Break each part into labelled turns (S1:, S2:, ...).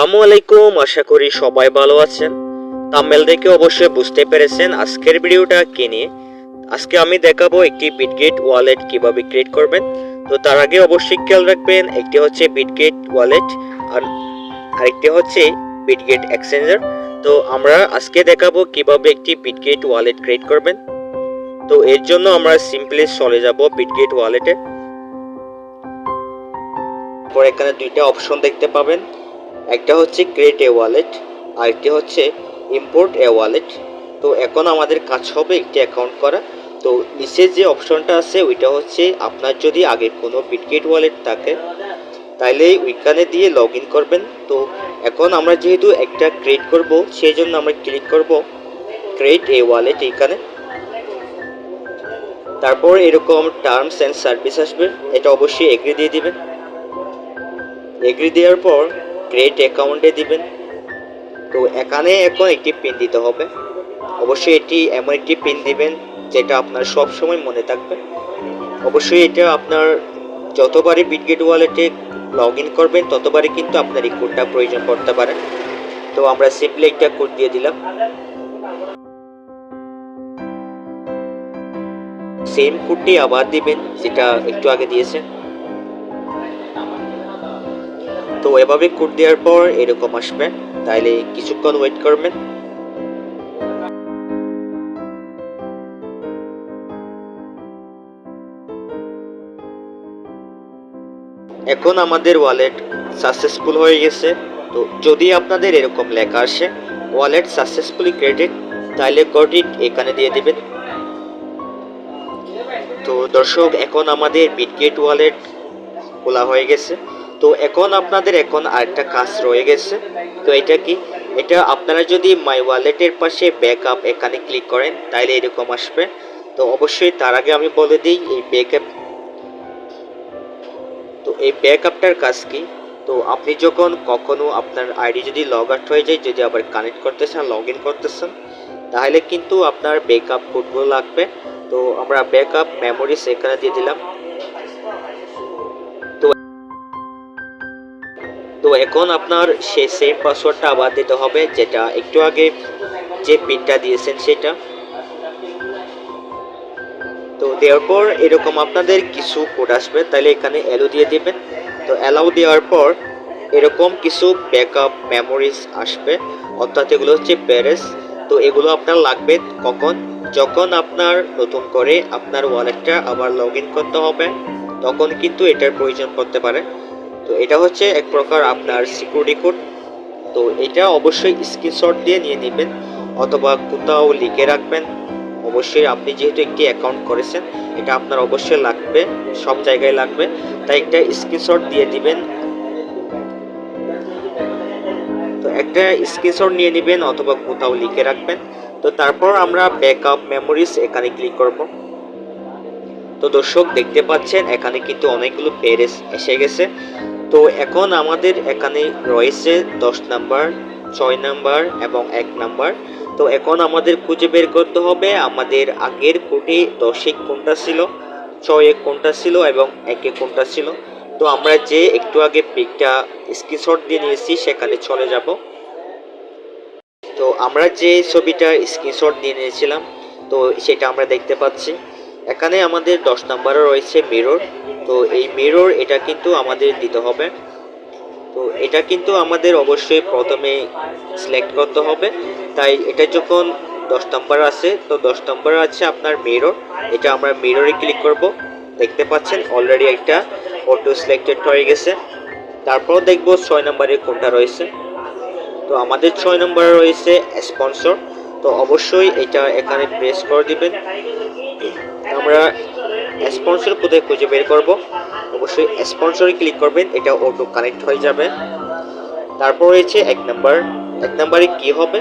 S1: আসসালামু আলাইকুম, আশা করি সবাই ভালো আছেন। তামেল দেখে অবশ্যই বুঝতে পেরেছেন আজকের ভিডিওটা কি নিয়ে। আজকে আমি দেখাবো একটি বিটগেট ওয়ালেট কীভাবে ক্রিয়েট করবেন। তো তার আগে অবশ্যই খেয়াল রাখবেন, একটি হচ্ছে বিটগেট ওয়ালেট আর আরেকটি হচ্ছে বিটগেট এক্সচেঞ্জার তো আমরা আজকে দেখাবো কীভাবে একটি বিটগেট ওয়ালেট ক্রিয়েট করবেন। তো এর জন্য আমরা সিম্পলি চলে যাব বিটগেট ওয়ালেটে পর এখানে দুইটা অপশন দেখতে পাবেন। একটা হচ্ছে ক্রিয়েট এ ওয়ালেট আর একটি হচ্ছে ইম্পোর্ট এ ওয়ালেট তো এখন আমাদের কাজ হবে একটি অ্যাকাউন্ট করা। তো নিচে যে অপশনটা আছে, ওইটা হচ্ছে আপনার যদি আগে কোনো বিটগেট ওয়ালেট থাকে, তাইলে ওইখানে দিয়ে লগ ইন করবেন। তো এখন আমরা যেহেতু একটা ক্রিয়েট করব সেই জন্য আমরা ক্লিক করব ক্রিয়েট এ ওয়ালেট এইখানে। তারপর এরকম টার্মস অ্যান্ড সার্ভিস আসবে, এটা অবশ্যই এগ্রি দিয়ে দিবেন। এগ্রি দেওয়ার পর ক্রিয়েট অ্যাকাউন্টে দিবেন। তো এখানে এখন একটি পিন দিতে হবে। অবশ্যই এটি এমন একটি পিন দিবেন, যেটা আপনার সব সময় মনে থাকবে। অবশ্যই এটা আপনার যতবারই বিটগেট ওয়ালেটে লগ ইন করবেন, ততবারই কিন্তু আপনার এই কোডটা প্রয়োজন পড়তে পারে। তো আমরা সিম্পলি একটা কোড দিয়ে দিলাম। সেম কোডটি আবার দিবেন, যেটা একটু আগে দিয়েছেন। তো এভাবে কোড দেওয়ার পর এরকম আসবে। তাইলে কিছুক্ষণ ওয়েট করবেন। এখন আমাদের ওয়ালেট সাকসেসফুল হয়ে গেছে। তো যদি আপনাদের এরকম লেখা আসে ওয়ালেট সাকসেসফুলি ক্রেডিট তাইলে ক্রেডিট এখানে দিয়ে দিবেন। তো দর্শক, এখন আমাদের বিটগেট ওয়ালেট খোলা হয়ে গেছে। তো এখন আপনাদের এখন আরেকটা কাজ রয়ে গেছে। তো এটা কি? এটা আপনারা যদি মাই ওয়ালেটের পাশে ব্যাকআপ এখানে ক্লিক করেন তাহলে এরকম আসবে। তো অবশ্যই তার আগে আমি বলে দিই, এই ব্যাকআপ তো এই ব্যাকআপটার কাজ কি? তো আপনি যখন কখনো আপনার আইডি যদি লগ আউট হয়ে যায়, যদি আবার কানেক্ট করতেছেন লগ ইন করতেছেন তাহলে কিন্তু আপনার ব্যাকআপ কোডগুলো লাগবে। তো আমরা ব্যাকআপ মেমোরিজ এখানে দিয়ে দিলাম। এখন আপনার সে সেম পাসওয়ার্ডটা আবার দিতে হবে, যেটা একটু আগে যে পিনটা দিয়েছেন সেটা। তো দেওয়ার পর এরকম আপনাদের কিছু কোড আসবে, তাহলে এখানে অ্যালো দিয়ে দিবেন। তো অ্যালাউ দেওয়ার পর এরকম কিছু ব্যাকআপ মেমোরিজ আসবে, অর্থাৎ এগুলো হচ্ছে প্যারেস তো এগুলো আপনার লাগবে কখন? যখন আপনার নতুন করে আপনার ওয়ালেটটা আবার লগ করতে হবে, তখন কিন্তু এটার প্রয়োজন পড়তে পারে। তো এটা হচ্ছে এক প্রকার আপনার সিকিউরিটি কোড তো এটা অবশ্যই স্ক্রিনশট দিয়ে নিয়ে নেবেন অথবা কোথাও লিখে রাখবেন। অবশ্যই আপনি যেহেতু একটি অ্যাকাউন্ট করেছেন, এটা আপনার অবশ্যই লাগবে, সব জায়গায় লাগবে। তাই একটা স্ক্রিনশট দিয়ে দিবেন। তো একটা স্ক্রিনশট নিয়ে নেবেন অথবা কোথাও লিখে রাখবেন। তো তারপর আমরা ব্যাকআপ মেমোরিজ এখানে ক্লিক করব। তো দর্শক দেখতে পাচ্ছেন, এখানে কিন্তু অনেকগুলো পেরেস এসে গেছে। তো এখন আমাদের এখানে রয়েছে দশ নাম্বার, ছয় নাম্বার এবং এক নাম্বার। তো এখন আমাদের খুঁজে বের করতে হবে আমাদের আগের কোটে দশে কোনটা ছিল, ছয়ে কোনটা ছিল এবং একে কোনটা ছিল। তো আমরা যে একটু আগে পিকটা স্ক্রিনশট দিয়ে নিয়েছি, সেখানে চলে যাব। তো আমরা যে ছবিটা স্ক্রিনশট দিয়ে নিয়েছিলাম, তো সেটা আমরা দেখতে পাচ্ছি। এখানে আমাদের দশ নাম্বারও রয়েছে মিরর তো এই মিরর এটা কিন্তু আমাদের দিতে হবে। তো এটা কিন্তু আমাদের অবশ্যই প্রথমে সিলেক্ট করতে হবে। তাই এটা যখন দশ নম্বর আছে, তো দশ নম্বর আছে আপনার মিরর এটা আমরা মিররে ক্লিক করব। দেখতে পাচ্ছেন অলরেডি একটা অটো সিলেক্টেড হয়ে গেছে। তারপর দেখব ছয় নম্বরে কোনটা রয়েছে। তো আমাদের ছয় নম্বরে রয়েছে স্পন্সর তো অবশ্যই এটা এখানে প্রেস করে দিবেন। আমরা স্পন্সর কোথায় খুঁজে বের করব? অবশ্যই স্পন্সরে ক্লিক করবেন, এটা অটো কানেক্ট হয়ে যাবে। তারপর রয়েছে এক নাম্বার এক নাম্বারে কি হবে?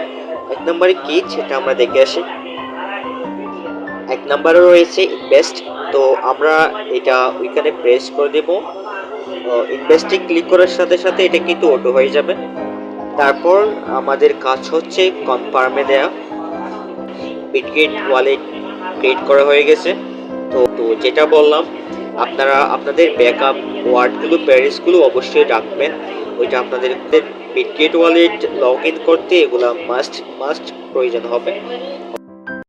S1: এক নাম্বারে কি? সেটা আমরা দেখে আসি। এক নাম্বারে রয়েছে ইনভেস্ট তো আমরা এটা ওইখানে প্রেস করে দেব। ইনভেস্টে ক্লিক করার সাথে সাথে এটা কিন্তু অটো হয়ে যাবে। তারপর আমাদের কাজ হচ্ছে কনফার্মে দেয়া। বিটগেট ওয়ালেট ক্রিয়েট করা হয়ে গেছে। তো তো যেটা বললাম, আপনারা, আপনাদের ব্যাকআপ ওয়ার্ডগুলো প্যারিসগুলো অবশ্যই রাখবেন। ওইটা আপনাদের বিটগেট ওয়ালেট লগ ইন করতে এগুলো মাস্ট মাস্ট প্রয়োজন হবে।